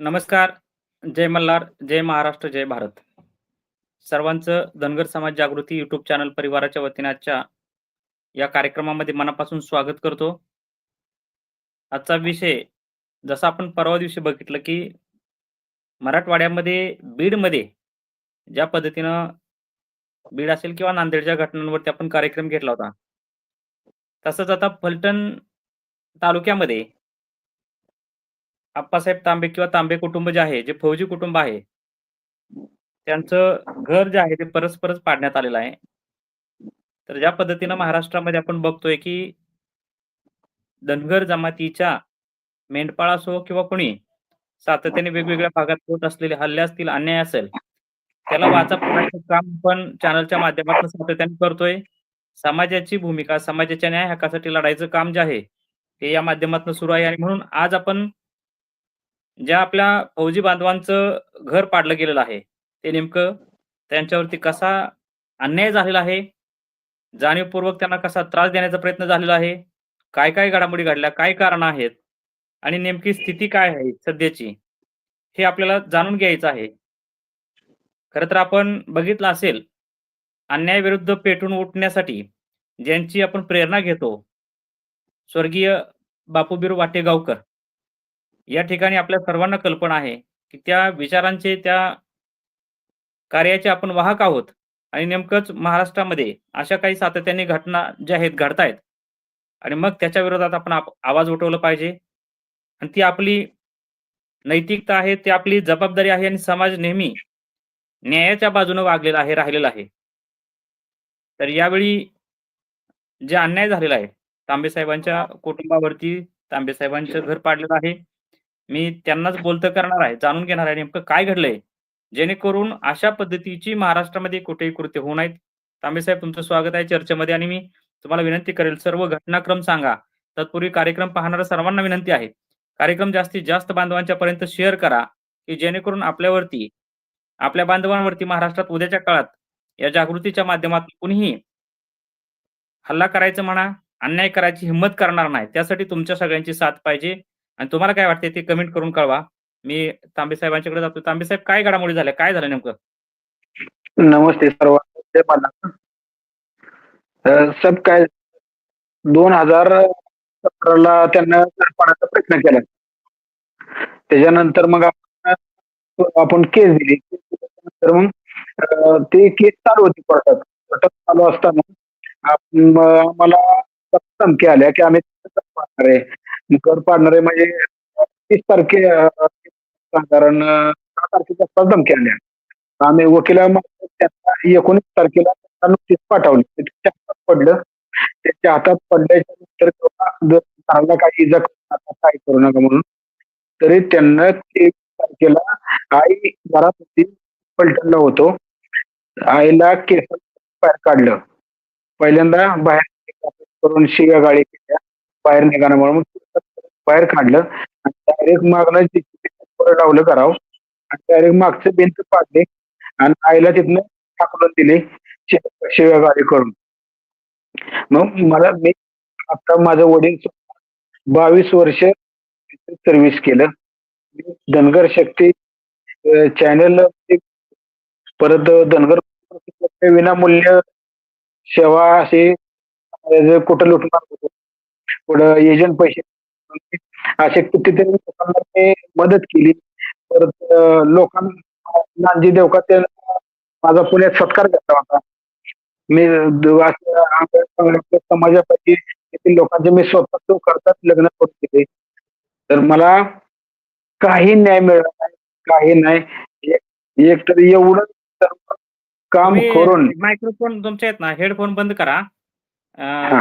नमस्कार. जय मल्हार, जय महाराष्ट्र, जय भारत. सर्वांचं धनगर समाज जागृती यूट्यूब चॅनल परिवाराच्या वतीने आजच्या या कार्यक्रमामध्ये मनापासून स्वागत करतो. आजचा विषय जसा आपण परवा दिवशी बघितलं, की मराठवाड्यामध्ये बीडमध्ये ज्या पद्धतीनं बीड असेल किंवा नांदेडच्या घटनांवरती आपण कार्यक्रम घेतला होता. तसंच आता फलटण तालुक्यामध्ये आप्पासाहेब तांबे किंवा तांबे कुटुंब जे आहे, जे फौजी कुटुंब आहे, त्यांचं घर जे आहे ते परस्परच पाडण्यात आलेलं आहे. तर ज्या पद्धतीनं महाराष्ट्रामध्ये आपण बघतोय, की धनगर जमातीच्या मेंढपाळ असो किंवा कोणी सातत्याने वेगवेगळ्या भागात होत असलेले हल्ले असतील, अन्याय असेल, त्याला वाचा फोडण्याचं काम आपण चॅनलच्या माध्यमातून सातत्याने करतोय. समाजाची भूमिका, समाजाच्या न्याय हक्कासाठी लढायचं काम जे आहे, ते या माध्यमातून सुरू आहे आणि म्हणून आज आपण ज्या आपल्या फौजी बांधवांचं घर पाडलं गेलेलं आहे, ते नेमकं त्यांच्यावरती कसा अन्याय झालेला आहे, जाणीवपूर्वक त्यांना कसा त्रास देण्याचा प्रयत्न झालेला आहे, काय-काय घडामोडी घडल्या, काय कारण आहेत? आणि नेमकी स्थिती काय आहे सध्याची, हे आपल्याला जाणून घ्यायचं आहे. खरं तर आपण बघितलं असेल, अन्यायाविरुद्ध पेटून उठण्यासाठी ज्यांची आपण प्रेरणा घेतो, स्वर्गीय बापूबीर वाटेगावकर. या ठिकाणी आपल्या सर्वांना कल्पना आहे, की त्या विचारांचे, त्या कार्याचे आपण वाहक आहोत आणि नेमकंच महाराष्ट्रामध्ये अशा काही सातत्याने घटना ज्या आहेत घडतायत आणि मग त्याच्या विरोधात आपण आवाज उठवला पाहिजे आणि ती आपली नैतिकता आहे, ती आपली जबाबदारी आहे आणि समाज नेहमी न्यायाच्या बाजूने वागलेला आहे, राहिलेला आहे. तर यावेळी जे अन्याय झालेला आहे, तांबे साहेबांच्या कुटुंबावरती तांबे साहेबांचं घर पाडलेलं आहे. मी त्यांनाच बोलतं करणार आहे, जाणून घेणार आहे नेमकं काय घडलंय, जेणेकरून अशा पद्धतीची महाराष्ट्रामध्ये कुठेही कृत्य होऊ नयेत. तांबे साहेब तुमचं स्वागत आहे चर्चेमध्ये आणि मी तुम्हाला विनंती करेल सर्व घटनाक्रम सांगा. तत्पूर्वी कार्यक्रम पाहणाऱ्या सर्वांना विनंती आहे, कार्यक्रम जास्तीत जास्त बांधवांच्या पर्यंत शेअर करा, की जेणेकरून आपल्यावरती, आपल्या बांधवांवरती महाराष्ट्रात उद्याच्या काळात या जागृतीच्या माध्यमातून कुणीही हल्ला करायचं म्हणा, अन्याय करायची हिंमत करणार नाही. त्यासाठी तुमच्या सगळ्यांची साथ पाहिजे आणि तुम्हाला काय वाटतंय ते कमेंट करून कळवा. मी तांबे साहेबांच्याकडे जातो. तांबे साहेब काय घडामोडी झाल्या? काय झालं नेमकं? नमस्ते सर्वांना. जय सब काय 2017 ला त्यांना प्रयत्न केला. त्याच्यानंतर मग आपण केस दिली. तर मग ते ती केस चालू होती कोर्टात. कोर्टात चालू असताना मला आम्हाला धमकी आल्या, की आम्ही आहे. कर घर म्हणजे तीस तारखे साधारण दहा तारखेच्या आसपास धमकी आल्या. आम्ही वकिलामार्फत त्यांना 19 तारखेला त्यांना नोटीस पाठवली. ते त्याच्या हातात पडलं. त्याच्या हातात पडल्याच्या नंतर जर काही इजा करू करू नका म्हणून. तरी त्यांना 23 तारखेला आई घरात होती. पलटणला होतो. आईला केस बाहेर काढलं. पहिल्यांदा बाहेर करून शिव्या-गाळी केल्या. बाहेर निघाल्यामुळे म्हणून बाहेर काढलं आणि डायरेक्ट मागनं लावलं करावं आणि डायरेक्ट मागचं भिंत पाडले आणि आईला तिथनं हाकलून दिले शिव्या शिव्या-गाळी करून. मग मला मी आता माझं वडील 22 वर्ष सर्व्हिस केलं. मी धनगर शक्ती अ, चॅनल परत धनगर विनामूल्य सेवा असे अ, कुठं लुटणार होतो. कुठं एजंट पैसे असे कितीतरी लोकांना ते मदत केली. परत लोकांना नानजी देवकर माझा पुण्यात सत्कार घेतला होता. मी किती लोकांचे मी स्वतः तो करतात लग्न करून दिले. तर मला काही न्याय मिळाला नाही, काही नाही. एक तर एवढं काम करून मायक्रोफोन तुमचे आहेत ना, हेडफोन बंद करा.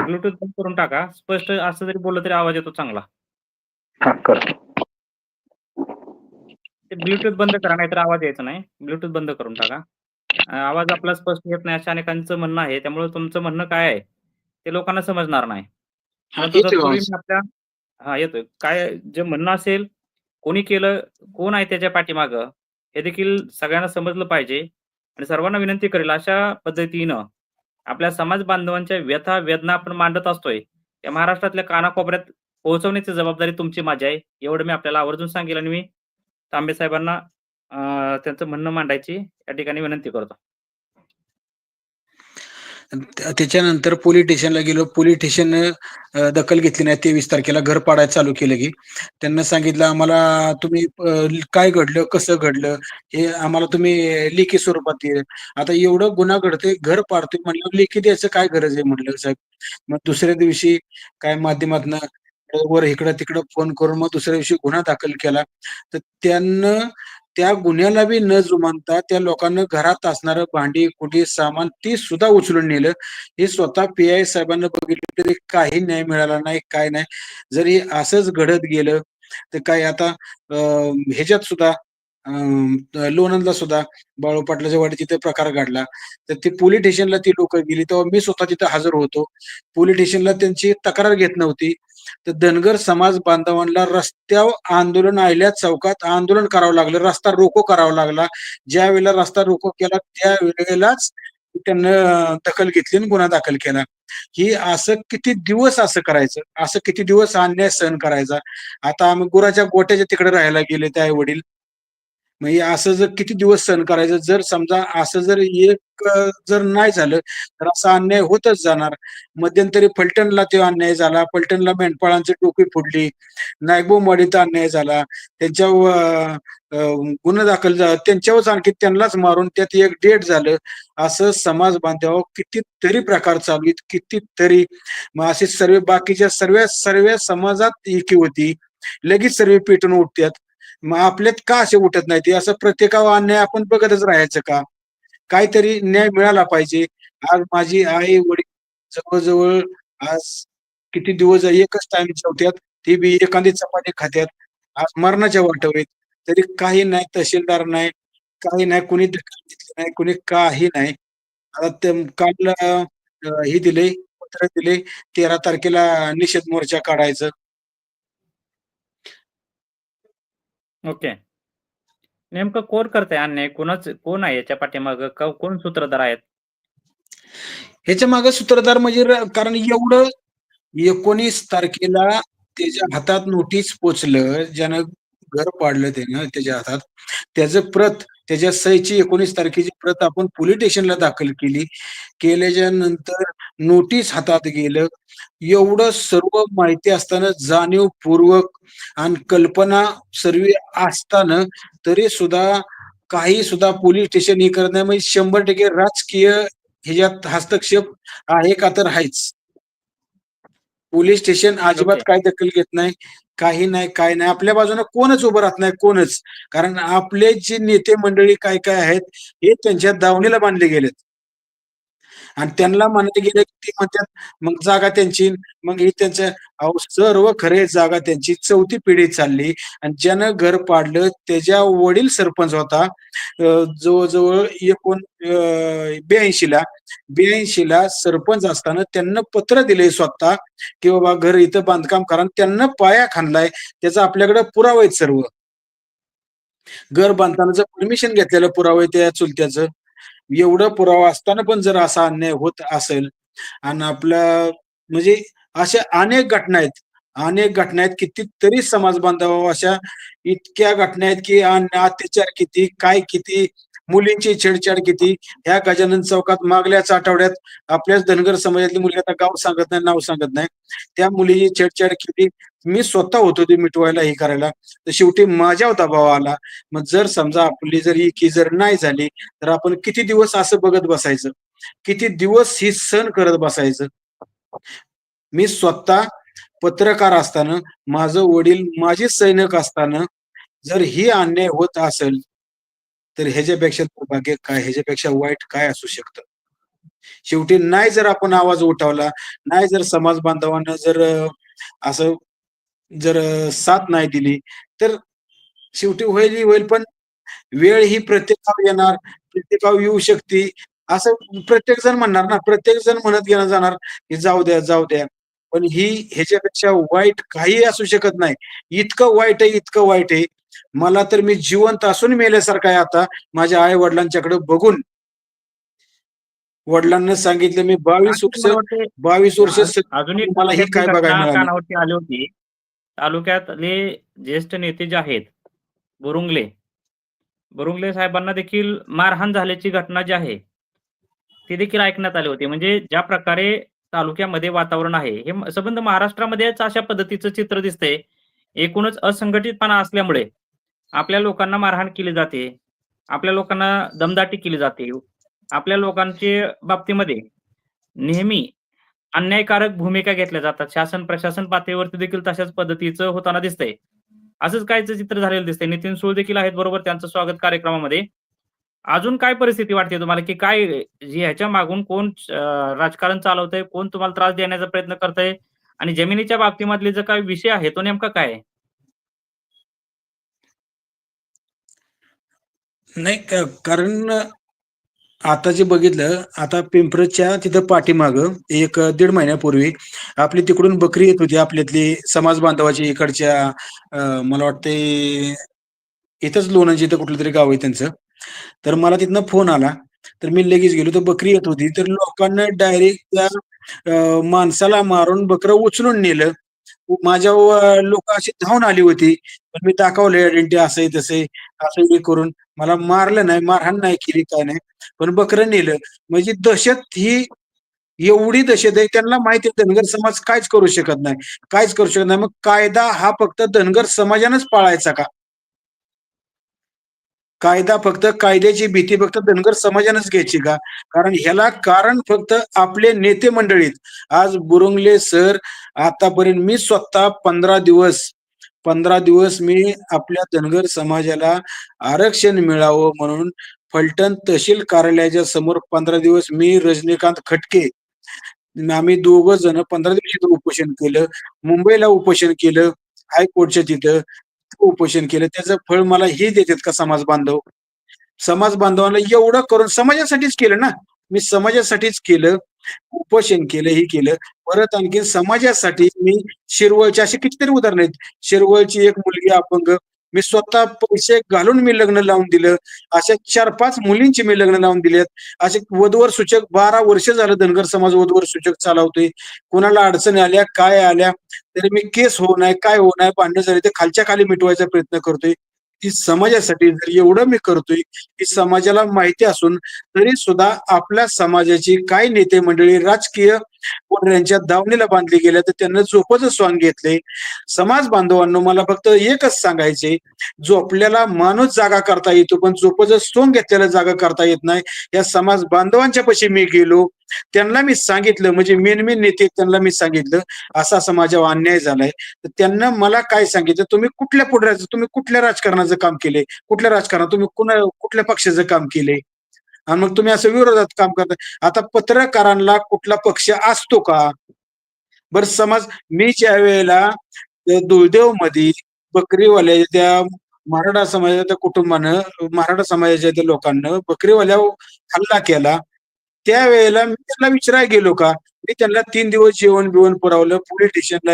ब्लूटूथ बंद करून टाका. स्पष्ट असं जरी बोललं तरी आवाज येतो चांगला. हां, करतो. ते ब्लूटूथ बंद करा, नाहीतर आवाज यायचा नाही. ब्लूटूथ बंद करून टाका. अ, आवाज आपला स्पष्ट येत नाही, असं अनेकांचं म्हणणं आहे. त्यामुळे तुमचं म्हणणं काय आहे, ते लोकांना समजणार नाही. हां, परंतु येतोय तत्पूर्वी आवाज. मी आपल्या हां, येतोय. काय जे म्हणणं असेल, कोणी केलं, कोण आहे त्याच्या पाठीमागं, हे देखील सगळ्यांना समजलं पाहिजे आणि सर्वांना विनंती करेल अशा पद्धतीनं आपल्या समाज बांधवांच्या व्यथा, वेदना आपण मांडत असतोय. त्या महाराष्ट्रातल्या कानाकोपऱ्यात पोहोचवण्याची जबाबदारी तुमची, माझी आहे. एवढं मी आपल्याला आवर्जून सांगेल आणि मी तांबे साहेबांना त्यांचं म्हणणं मांडायची या ठिकाणी विनंती करतो. त्याच्यानंतर पोलीस स्टेशनला गेलो. पोलीस स्टेशन दखल घेतली नाही. तेवीस तारखेला घर पाडायला चालू केलं की. त्यांना सांगितलं आम्हाला तुम्ही काय घडलं? कसं घडलं? हे आम्हाला तुम्ही लेखी स्वरूपात दे. आता एवढं गुन्हा घडतोय घर पाडतोय म्हणलं लेखी द्यायचं काय गरज आहे? म्हटलं साहेब. मग दुसऱ्या दिवशी काय माध्यमातनं वर इकडं तिकडं फोन करून मग दुसऱ्या दिवशी गुन्हा दाखल केला. तर त्यांना त्या गुन्ह्याला बी न जुमानता त्या लोकांना घरात असणारं भांडी कुठी सामान ती सुद्धा उचलून नेलं. हे स्वतः पी आय साहेबांना बघितलं तरी काही न्याय मिळाला नाही काय नाही. जर हे असंच घडत गेलं तर काय आता ह्याच्यात सुद्धा लोणंदला सुद्धा बाळू पाटलाच्या वाडी तिथे प्रकार घडला. तर ते पोलीस स्टेशनला ती लोक गेली तेव्हा मी स्वतः तिथे हजर होतो. पोलीस स्टेशनला त्यांची तक्रार घेत नव्हती. तर धनगर समाज बांधवांना रस्त्यावर आंदोलन आल्या चौकात आंदोलन करावं लागलं रस्ता रोको करावा लागला. ज्या वेळेला रस्ता रोको केला त्या वेळेलाच त्यांना दखल घेतली आणि गुन्हा दाखल केला. ही असं किती दिवस असं करायचं? असं किती दिवस अन्याय सहन करायचा? आता आम्ही गुराच्या गोट्याच्या तिकडे राहायला गेले ते आई वडील मग असं जर किती दिवस सहन करायचं? जर समजा असं जर एक जर नाही झालं तर असा अन्याय होतच जाणार. मध्यंतरी फलटणला तो अन्याय झाला. फलटणला मेंढपाळांची टोपी फोडली. नागबोमवाडीत अन्याय झाला. त्यांच्यावर अं, गुन्हा दाखल झाला. त्यांच्यावरच आणखी त्यांनाच मारून त्यात एक डेट झालं. असं समाज बांधवावर कितीतरी प्रकार चालू आहेत. कितीतरी. मग असे सर्व बाकीच्या सर्व सर्व समाजात एकी होती. लगेच सर्व पेटून उठतात मग आपल्यात का असे उठत नाही? ते असं प्रत्येकावर अन्याय आपण बघतच राहायचं का? काहीतरी न्याय मिळाला पाहिजे. आज माझी आई वडील जवळजवळ आज किती दिवस एकच टाइम जेवत्यात ते बी एखादी चपाती खात्यात. आज मरणाच्या वाटेवर. तरी काही नाही तहसीलदार नाही काही नाही कुणी दखल घेतली नाही कुणी काही नाही. आता ते काल हे दिले पत्र दिले. तेरा तारखेला निषेध मोर्चा काढायचं. ओके. नेमकं कोण करतंय अन्याय? कोणाच कोण आहे याच्या पाठीमागं? क कोण सूत्रधार आहेत? ह्याच्या मागे सूत्रधार म्हणजे र- कारण एवढं एकोणीस तारखेला त्याच्या हातात नोटीस पोचलं ज्यानं घर पाडलं त्यानं त्याच्या हातात. त्याचं प्रत त्याच्या सहीची एकोणीस तारखेची प्रत आपण पोलीस स्टेशनला दाखल केली. केल्याच्यानंतर नोटीस हातात गेलं. एवढं सर्व माहिती असताना जाणीवपूर्वक आणि कल्पना सर्व असताना तरी सुद्धा काही सुद्धा पोलीस स्टेशन हे करत नाही. म्हणजे शंभर टक्के राजकीय ह्याच्यात हस्तक्षेप आहे का तर आहेच. पोलीस स्टेशन अजिबात. काय दखल घेत नाही. काही नाही काय नाही. आपल्या बाजूने कोणच उभं राहत नाही कोणच. कारण आपले जे नेते मंडळी काय काय आहेत हे त्यांच्या दावणीला बांधले गेलेत. आणि त्यांना म्हणायला गेलं की ते म्हणतात मग जागा त्यांची. मग हे त्यांचं अहो सर्व खरे जागा त्यांची चौथी पिढी चालली. आणि ज्यानं घर पाडलं त्याच्या वडील सरपंच होता. जवळजवळ एकोण ब्याऐंशी ला ब्याऐंशी ला सरपंच असताना त्यांना पत्र दिले स्वतः की बाबा घर इथं बांधकाम करा त्यांना पाया खाणलाय त्याचा आपल्याकडे पुरावा आहेत सर्व. घर बांधतानाचं परमिशन घेतलेलं पुरावा आहे त्या चुलत्याचं. एवढं पुरावा असताना पण जर असा अन्याय होत असेल आणि आपलं म्हणजे अशा अनेक घटना आहेत अनेक घटना आहेत कितीतरी समाज बांधव अशा इतक्या घटना आहेत की अत्याचार किती काय किती मुलींची छेडछाड किती? ह्या गजानन चौकात मागल्याच आठवड्यात आपल्याच धनगर समाजातली मुली आता गाव सांगत नाही नाव सांगत नाही. त्या मुलीची छेडछाड किती? मी स्वतः होतो ते मिटवायला हे करायला. तर शेवटी माझ्या दबाव आला. मग जर समजा आपली जर ही की जर नाही झाली तर आपण किती दिवस असं बघत बसायचं? किती दिवस ही सण करत बसायचं? मी स्वतः पत्रकार असताना माझं वडील माझे सैनिक असताना जर ही अन्याय होत असेल तर ह्याच्यापेक्षा दुर्भाग्य काय? ह्याच्यापेक्षा वाईट काय असू शकतं? शेवटी नाही जर आपण आवाज उठवला नाही जर समाज बांधवांना जर असं जर साथ नाही दिली तर शेवटी होईल ही होईल पण वेळ ही प्रत्येकावर येणार प्रत्येकावर येऊ शकते. असं प्रत्येक जण म्हणणार ना प्रत्येक जण म्हणत गेला जाणार की जाऊ द्या जाऊ द्या. पण ही ह्याच्यापेक्षा वाईट काही असू शकत नाही. इतकं वाईट आहे इतकं वाईट आहे मला तर मी जिवंत असून मेल्यासारखं आहे आता. माझ्या आई वडिलांच्याकडे बघून. वडिलांना सांगितलं मी बावीस वर्ष बावीस वर्ष अजून- मला ही काय बघायला आली होती. तालुक्यातले ज्येष्ठ नेते जे आहेत बुरुंगले. बुरुंगले साहेबांना देखील मारहाण झाल्याची घटना जी आहे ती देखील ऐकण्यात आली होती. म्हणजे ज्या प्रकारे तालुक्यामध्ये वातावरण आहे हे संबंध महाराष्ट्रामध्येच अशा पद्धतीचं चित्र दिसतंय. एकूणच असंघटितपणा असल्यामुळे आपल्या लोकांना मारहाण केली जाते. आपल्या लोकांना दमदाटी केली जाते. आपल्या लोकांच्या बाबतीमध्ये नेहमी अन्यायकारक भूमिका घेतल्या जातात. शासन प्रशासन पातळीवरती देखील तशाच पद्धतीचं होताना दिसतंय. असंच कायचं चित्र झालेलं दिसतंय? नितीन सूळ देखील आहेत बरोबर? त्यांचं स्वागत कार्यक्रमामध्ये. अजून काय परिस्थिती वाटते तुम्हाला? की काय ह्याच्या मागून कोण राजकारण चालवतंय? कोण तुम्हाला त्रास देण्याचा प्रयत्न करतंय? आणि जमिनीच्या बाबतीमधले जो काय विषय आहे तो नेमका काय आहे? नाही क- कारण आता जे बघितलं आता पिंपरच्या तिथं पाठीमाग एक दीड महिन्यापूर्वी आपली तिकडून बकरी येत होती आपल्यातली समाज बांधवाची इकडच्या अं, मला वाटते इथंच लोणंद इथं कुठलं तरी गाव आहे त्यांचं. तर मला तिथनं फोन आला तर मी लगेच गेलो तर बकरी येत होती. तर लोकांना डायरेक्ट त्या अं, माणसाला मारून बकरं उचलून नेलं. माझ्या लोक अशी धावून आली होती. पण मी दाखवलं आयडेंटिटी असं आहे तसं असं हे करून. मला मारलं नाही मारहाण नाही केली काय नाही. पण बकरं नेलं. म्हणजे दहशत ही एवढी दहशत आहे त्यांना माहिती आहे धनगर समाज काहीच करू शकत नाही. काहीच करू शकत नाही. मग कायदा हा फक्त धनगर समाजानेच पाळायचा का? कायदा फक्त कायद्याची भीती फक्त धनगर समाजानेच घ्यायची का? कारण ह्याला कारण फक्त आपले नेते मंडळीत. आज बुरुंगले सर आतापर्यंत मी स्वतः पंधरा दिवस पंधरा दिवस मी आपल्या धनगर समाजाला आरक्षण मिळावं म्हणून फलटण तहसील कार्यालयाच्या समोर पंधरा दिवस मी रजनीकांत खटके आम्ही दोघं जण पंधरा दिवस उपोषण केलं मुंबईला उपोषण केलं हायकोर्टच्या तिथं. उपोषण केलं त्याचं फळ मला हे देतात का समाज बांधव? समाज बांधवांना एवढं करून समाजासाठीच केलं ना? मी समाजासाठीच केलं उपोषण केलं हे केलं. परत आणखी समाजासाठी मी शिरवळची अशी कितीतरी उदाहरणं आहेत. शिरवळची एक मुलगी अपंग मी स्वतः पैसे घालून मी लग्न लावून दिलं. अशा चार पाच मुलींची मी लग्न लावून दिलेत. असे वधवर सूचक बारा वर्ष झालं धनगर समाज वधवर सूचक चालवतोय. कोणाला अडचणी आल्या काय आल्या तरी मी केस होऊ नाही काय होऊ नाही भांडणं झाले ते खालच्या खाली मिटवायचा प्रयत्न करतोय. ती समाजासाठी जर एवढं मी करतोय की समाजाला माहिती असून तरी सुद्धा आपल्या समाजाची काही नेते मंडळी राजकीय यांच्या दावणीला बांधली गेल्या तर त्यांना झोपाचं स्वांग घेतले. समाज बांधवांनो मला फक्त एकच सांगायचे आपल्याला माणूस जागा करता येतो पण झोपाचं सोंग घेतलेला जागा करता येत नाही. या समाज बांधवांच्या पशी मी गेलो. त्यांना मी सांगितलं म्हणजे मेन मेन नेते त्यांना मी सांगितलं असा असा अन्याय झालाय. तर त्यांना मला काय सांगितलं तुम्ही कुठल्या पुढऱ्याचं तुम्ही कुठल्या राजकारणाचं काम केले कुठल्या राजकारणात तुम्ही कुणा कुठल्या पक्षाचं काम केले आणि मग तुम्ही असं विरोधात काम करता आता पत्रकारांना कुठला पक्ष असतो का? बरं समज मी ज्या वेळेला दुर्देवमध्ये बकरीवाल्या त्या मराठा समाजाच्या कुटुंबानं मराठा समाजाच्या त्या लोकांना बकरीवाल्या हल्ला केला त्यावेळेला मी त्यांना विचारायला गेलो का? मी त्यांना तीन दिवस जेवण बिवण पुरवलं पोलीस स्टेशनला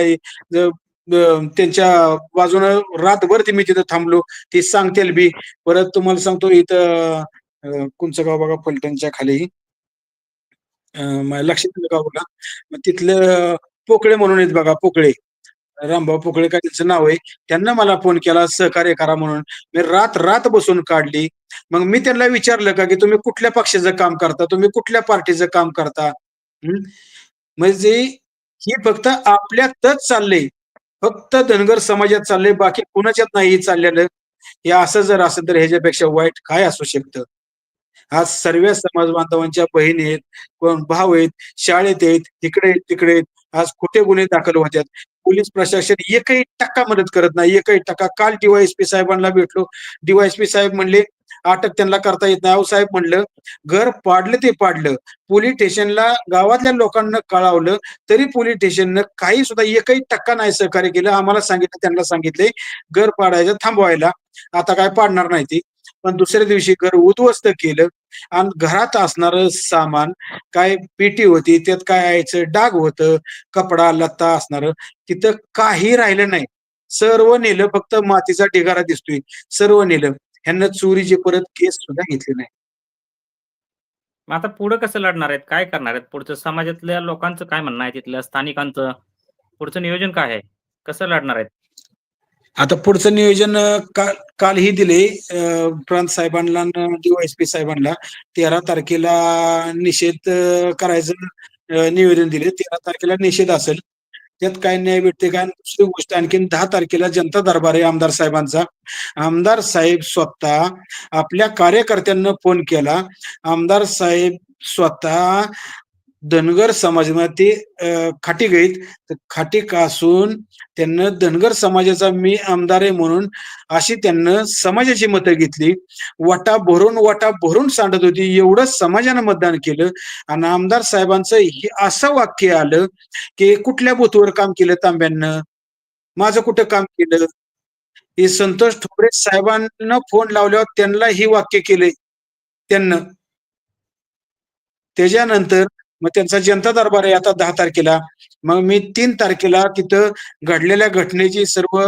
त्यांच्या बाजूनं रातभर ते मी तिथं थांबलो ते सांगतील बी. परत तुम्हाला सांगतो इथं कोणचं गाव बघा फलटणच्या खाली लक्षात आलं गाव बघा मग तिथलं पोकळे म्हणून आहेत बघा पोकळे. रामभाऊ पोकळे काय त्यांचं नाव आहे. त्यांना मला फोन केला सहकार्य करा म्हणून. मी रात रात बसून काढली. मग मी त्यांना विचारलं का की तुम्ही कुठल्या पक्षाचं काम करता? तुम्ही कुठल्या पार्टीचं काम करता? म्हणजे ही फक्त आपल्यातच चाललंय. फक्त धनगर समाजात चाललंय. बाकी कुणाच्यात नाही चाललेलं? हे असं जर असेल तर ह्याच्यापेक्षा वाईट काय असू शकतं? आज सर्व समाज बांधवांच्या बहिणी आहेत कोण भाऊ आहेत शाळेत आहेत तिकडे तिकडे आहेत आज कुठे गुन्हे दाखल होत्यात पोलीस प्रशासन एकही टक्का मदत करत नाही एकही टक्का. काल डीवायएसपी साहेबांना भेटलो. डीवायएसपी साहेब म्हणले अटक त्यांना करता येत नाही. साहेब म्हणलं घर पाडलं ते पाडलं. पोलीस स्टेशनला गावातल्या लोकांना कळवलं तरी पोलीस स्टेशननं काही सुद्धा एकही टक्का नाही सहकार्य केलं. आम्हाला सांगितलं त्यांना सांगितले घर पाडायचं थांबवायला. आता काय पाडणार नाही ते. पण दुसऱ्या दिवशी घर उद्ध्वस्त केलं आणि घरात असणार सामान काय पेटी होती त्यात काय यायचं डाग होतं कपडा लत्ता असणार तिथं काही राहिलं नाही. सर्व नेलं फक्त मातीचा ढिगारा दिसतोय. सर्व नेलं. ह्यांना चोरीचे परत केस सुद्धा घेतले नाही. मग आता पुढे कसं लढणार आहेत? काय करणार आहेत? पुढचं समाजातल्या लोकांचं काय म्हणणं आहे? तिथल्या स्थानिकांचं? पुढचं नियोजन काय आहे? कसं लढणार आहेत? आता पुढचं नियोजन काल कालही दिले प्रांत साहेबांना डीवायएसपी साहेबांना. तेरा तारखेला निषेध करायचं निवेदन दिले. तेरा तारखेला निषेध असेल. त्यात काय न्याय भेटते काय दुसरी गोष्ट आणखीन दहा तारखेला जनता दरबार आहे आमदार साहेबांचा. आमदार साहेब स्वतः आपल्या कार्यकर्त्यांना फोन केला. आमदार साहेब स्वतः धनगर समाजामध्ये ते खाटी गईत खाटी कासून त्यांना धनगर समाजाचा मी आमदार आहे म्हणून अशी त्यांना समाजाची मतं घेतली. वाटा भरून वाटा भरून सांडत होती. एवढं समाजानं मतदान केलं. आणि आमदार साहेबांचं हे असं वाक्य आलं की कुठल्या बूथवर काम केलं तांब्यांना? माझं कुठं काम केलं? हे संतोष ठोंबरे साहेबांना फोन लावल्यावर त्यांना ही वाक्य केले त्यांना. त्याच्यानंतर मग त्यांचा जनता दरबार आहे आता दहा तारखेला. मग मी तीन तारखेला तिथं घडलेल्या घटनेची सर्व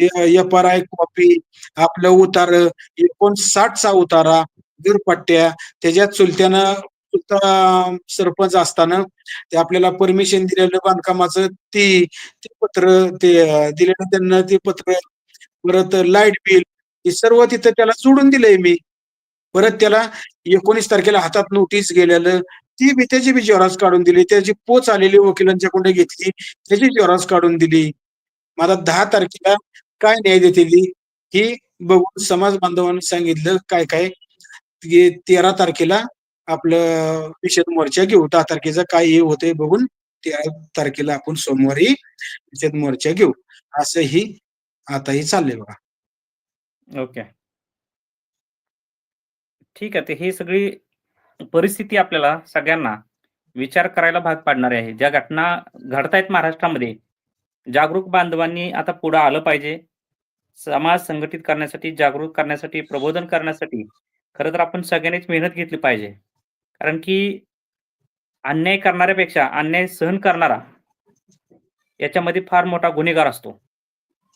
एफ आर आय कॉपी आपलं उतार एकोणसाठचा उतारा दूरपट्ट्या त्याच्यात चुलत्यानं सरपंच असताना ते आपल्याला परमिशन दिलेलं बांधकामाचं ती ते पत्र ते दिलेलं त्यांना ते पत्र परत लाइट बिल हे सर्व तिथं त्याला सोडून दिलंय मी. परत त्याला एकोणीस तारखेला हातात नोटीस गेलेलं ती बी त्याची बी जोरास काढून दिली. त्याची पोच आलेली वकिलांच्या कडे घेतली. त्याची जोरास काढून दिली. मला दहा तारखेला काय न्याय देतील? ही बघून समाज बांधवांनी सांगितलं काय काय? तेरा तारखेला आपलं निषेध मोर्चा घेऊ. दहा तारखेचा काय हे होतंय बघून तेरा तारखेला आपण सोमवारी निषेध मोर्चा घेऊ. असंही आताही चाललंय बघा. ओके. ठीक आहे. ते ही सगळी परिस्थिती आपल्याला सगळ्यांना विचार करायला भाग पाडणारी आहे. ज्या घटना घडतायत महाराष्ट्रामध्ये, जागरूक बांधवांनी आता पुढं आलं पाहिजे. समाज संघटित करण्यासाठी, जागरूक करण्यासाठी, प्रबोधन करण्यासाठी खरं तर आपण सगळ्यांनीच मेहनत घेतली पाहिजे. कारण की अन्याय करणाऱ्यापेक्षा अन्याय सहन करणारा याच्यामध्ये फार मोठा गुन्हेगार असतो.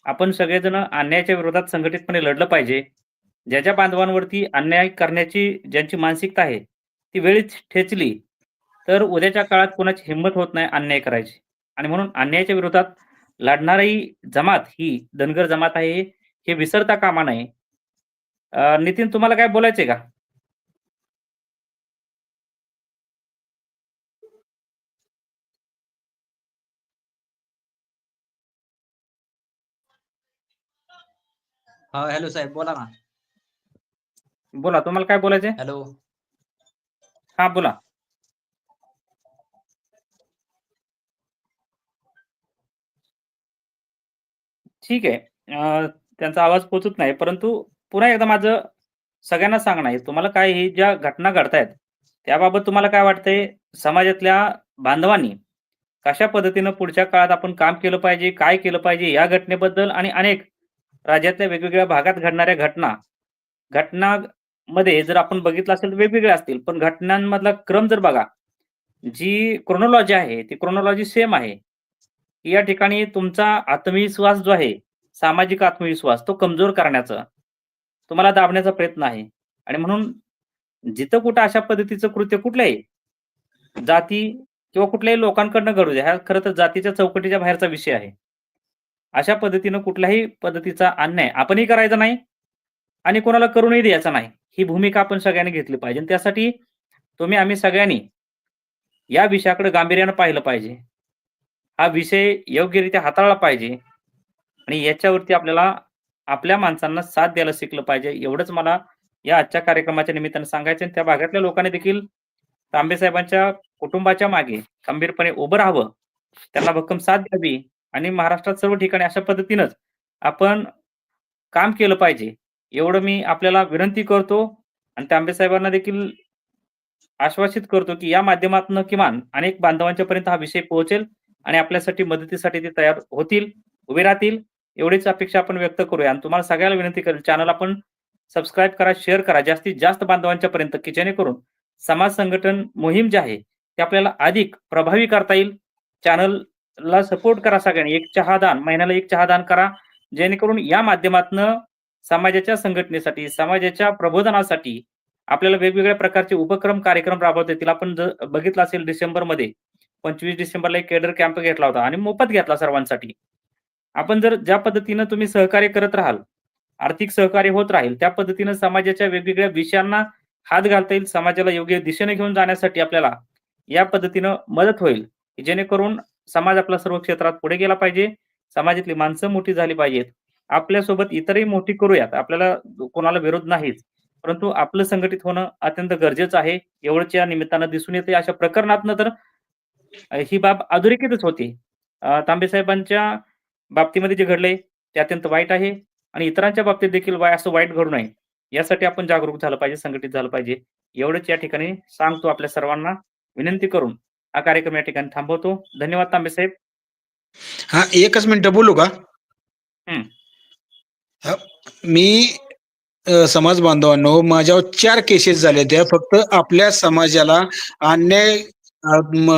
आपण सगळेजण अन्यायाच्या विरोधात संघटितपणे लढलं पाहिजे. ज्या ज्या बांधवांवरती अन्याय करण्याची ज्यांची मानसिकता आहे, ती वेळीच ठेचली, तर उद्याच्या काळात कोणाची हिंमत होत नाही अन्याय करायची. आणि म्हणून अन्यायाच्या विरोधात लढणारी जमात ही धनगर जमात आहे, हे विसरता कामा नये. अ, नितीन तुम्हाला काय बोलायचंय का? हा हॅलो साहेब बोला ना बोला, तुम्हाला काय बोलायचंय? हॅलो हा बोला. ठीक आहे. त्यांचा आवाज पोचत नाही. परंतु पुन्हा एकदा माझं सगळ्यांना सांगणं आहे, तुम्हाला काय ही ज्या घटना घडतायत, त्याबाबत तुम्हाला काय वाटतंय? समाजातल्या बांधवांनी कशा पद्धतीनं पुढच्या काळात आपण काम केलं पाहिजे, काय केलं पाहिजे या घटनेबद्दल आणि अनेक राज्यातल्या वेगवेगळ्या भागात घडणाऱ्या घटना घटना, मध्ये जर आपण बघितलं असेल तर वेगवेगळे असतील. पण घटनांमधला क्रम जर बघा, जी क्रोनॉलॉजी आहे, ती क्रोनॉलॉजी सेम आहे. या ठिकाणी तुमचा आत्मविश्वास जो आहे, सामाजिक आत्मविश्वास तो कमजोर करण्याचा, तुम्हाला दाबण्याचा प्रयत्न आहे. आणि म्हणून जिथं कुठं अशा पद्धतीचं कृत्य कुठलंही जाती किंवा कुठल्याही लोकांकडनं घडू द्या. हा खरं तर जातीच्या चौकटीच्या बाहेरचा विषय आहे. अशा पद्धतीनं कुठल्याही पद्धतीचा अन्याय आपणही करायचा नाही आणि कोणाला करूनही द्यायचा नाही. ही भूमिका आपण सगळ्यांनी घेतली पाहिजे. आणि त्यासाठी तुम्ही आम्ही सगळ्यांनी या विषयाकडे गांभीर्यानं पाहिलं पाहिजे. हा विषय योग्यरित्या हाताळला पाहिजे आणि याच्यावरती आपल्याला आपल्या माणसांना साथ द्यायला शिकलं पाहिजे. एवढंच मला या आजच्या कार्यक्रमाच्या निमित्तानं सांगायचं आणि त्या भागातल्या लोकांनी देखील तांबे साहेबांच्या कुटुंबाच्या मागे खंबीरपणे उभं राहावं. त्यांना भक्कम साथ द्यावी आणि महाराष्ट्रात सर्व ठिकाणी अशा पद्धतीनंच आपण काम केलं पाहिजे. एवढं मी आपल्याला विनंती करतो आणि तांबे साहेबांना देखील आश्वासित करतो, की या माध्यमातून किमान अनेक बांधवांच्या पर्यंत हा विषय पोहोचेल आणि आपल्यासाठी मदतीसाठी ते तयार होतील, उभे राहतील. एवढीच अपेक्षा आपण व्यक्त करूया आणि तुम्हाला सगळ्याला विनंती करेल चॅनल आपण सबस्क्राईब करा, शेअर करा जास्तीत जास्त बांधवांच्या पर्यंत, की जेणेकरून समाज संघटन मोहीम जी आहे, ते आपल्याला अधिक प्रभावी करता येईल. चॅनलला सपोर्ट करा सगळ्यांनी. एक चहादान, महिन्याला एक चहादान करा. जेणेकरून या माध्यमातनं समाजाच्या संघटनेसाठी, समाजाच्या प्रबोधनासाठी आपल्याला वेगवेगळ्या प्रकारचे उपक्रम, कार्यक्रम राबवता येतील. आपण जर बघितलं असेल डिसेंबरमध्ये 25 डिसेंबरला एक केडर कॅम्प घेतला होता आणि मोफत घेतला सर्वांसाठी. आपण जर ज्या पद्धतीनं तुम्ही सहकार्य करत राहाल आर्थिक सहकार्य होत राहील त्या पद्धतीनं समाजाच्या वेगवेगळ्या विषयांना हात घालता येईल समाजाला योग्य दिशेने घेऊन जाण्यासाठी आपल्याला या पद्धतीनं मदत होईल जेणेकरून समाज आपला सर्व क्षेत्रात पुढे गेला पाहिजे समाजातली माणसं मोठी झाली पाहिजेत आपल्यासोबत इतरही मोठी करूयात. आपल्याला कोणाला विरोध नाहीच. परंतु आपलं संघटित होणं अत्यंत गरजेचं आहे. एवढंच या निमित्तानं दिसून येते अशा प्रकरणातनं तर ही बाब अधोरेखितच होती. तांबे साहेबांच्या बाबतीमध्ये जे घडलंय ते अत्यंत वाईट आहे. आणि इतरांच्या बाबतीत देखील वाय असं वाईट घडू नये. यासाठी आपण जागरूक झालं पाहिजे संघटित झालं पाहिजे. एवढंच या ठिकाणी सांगतो आपल्या सर्वांना. विनंती करून हा कार्यक्रम या ठिकाणी थांबवतो. धन्यवाद तांबे साहेब. हा एकच मिनिट बोलू का? मी समाज बांधवांनो माझ्यावर चार केसेस झाले त्या फक्त आपल्या समाजाला अन्याय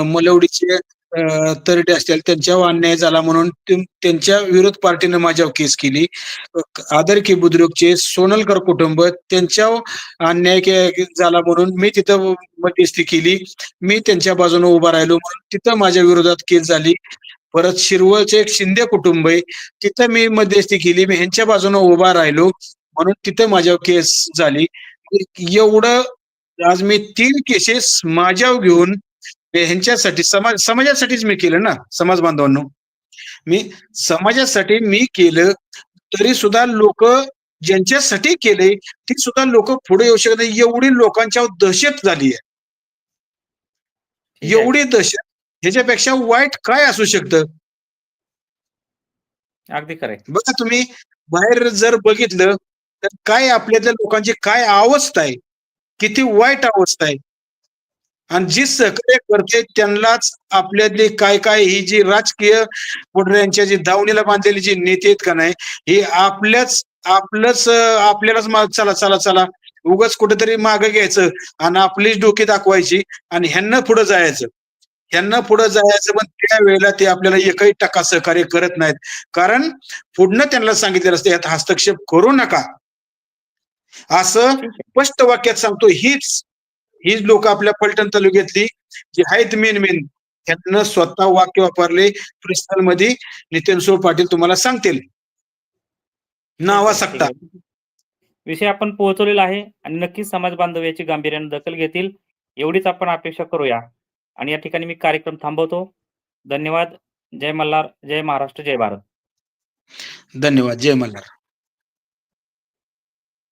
मलवडीचे तरडे असतील त्यांच्यावर अन्याय झाला म्हणून त्यांच्या विरोध पार्टीनं माझ्यावर केस केली. आदर की बुद्रुकचे सोनलकर कुटुंब त्यांच्यावर अन्याय झाला म्हणून मी तिथं मध्यस्थी केली. मी त्यांच्या बाजूने उभा राहिलो म्हणून तिथं माझ्या विरोधात केस झाली. परत शिरवळचे एक शिंदे कुटुंब आहे. तिथं मी मध्यस्थी केली. मी ह्यांच्या बाजूने उभा राहिलो. म्हणून तिथं माझ्यावर केस झाली. एवढं आज मी तीन केसेस माझ्यावर घेऊन ह्यांच्यासाठी समाज समाजासाठीच मी केलं ना समाज बांधवांनो. मी समाजासाठी मी केलं तरी सुद्धा लोक ज्यांच्यासाठी केले ती सुद्धा लोक पुढे येऊ शकत नाही. एवढी लोकांच्या दहशत झाली आहे. एवढी दहशत. ह्याच्यापेक्षा वाईट काय असू शकतं? अगदी खरंय. बघा तुम्ही बाहेर जर बघितलं तर काय आपल्यातल्या लोकांची काय अवस्था आहे? किती वाईट अवस्था आहे? आणि जी सहकार्य करते त्यांनाच आपल्यातली काय काय ही जी राजकीय पुढऱ्यांच्या जी दावणीला बांधलेली जी नेते आहेत का नाही हे आपल्याच आपलंच आपल्यालाच चला चला चला उगाच कुठेतरी मागे घ्यायचं आणि आपलीच डोकी दाखवायची आणि ह्यांना पुढे जायचं. ह्यांना पुढे जायचं पण त्या वेळेला ते आपल्याला एकही टक्का सहकार्य करत नाहीत. कारण पुढनं त्यांना सांगितलेलं असतं यात हस्तक्षेप करू नका. असं स्पष्ट वाक्यात सांगतो हीच हीच लोक आपल्या पलटण तालुक्यातली जी आहेत मेन मेन त्यांना स्वतः वाक्य वापरले पर्सनलमध्ये नितीन सोळ पाटील तुम्हाला सांगतील. नावा आहे. विषय आपण पोहोचवलेला आहे आणि नक्कीच समाज बांधव याची गांभीर्याने दखल घेतील. एवढीच आपण अपेक्षा करूया. आणि या ठिकाणी मी कार्यक्रम थांबवतो. धन्यवाद. जय मल्हार. जय महाराष्ट्र. जय भारत. धन्यवाद. जय मल्हार.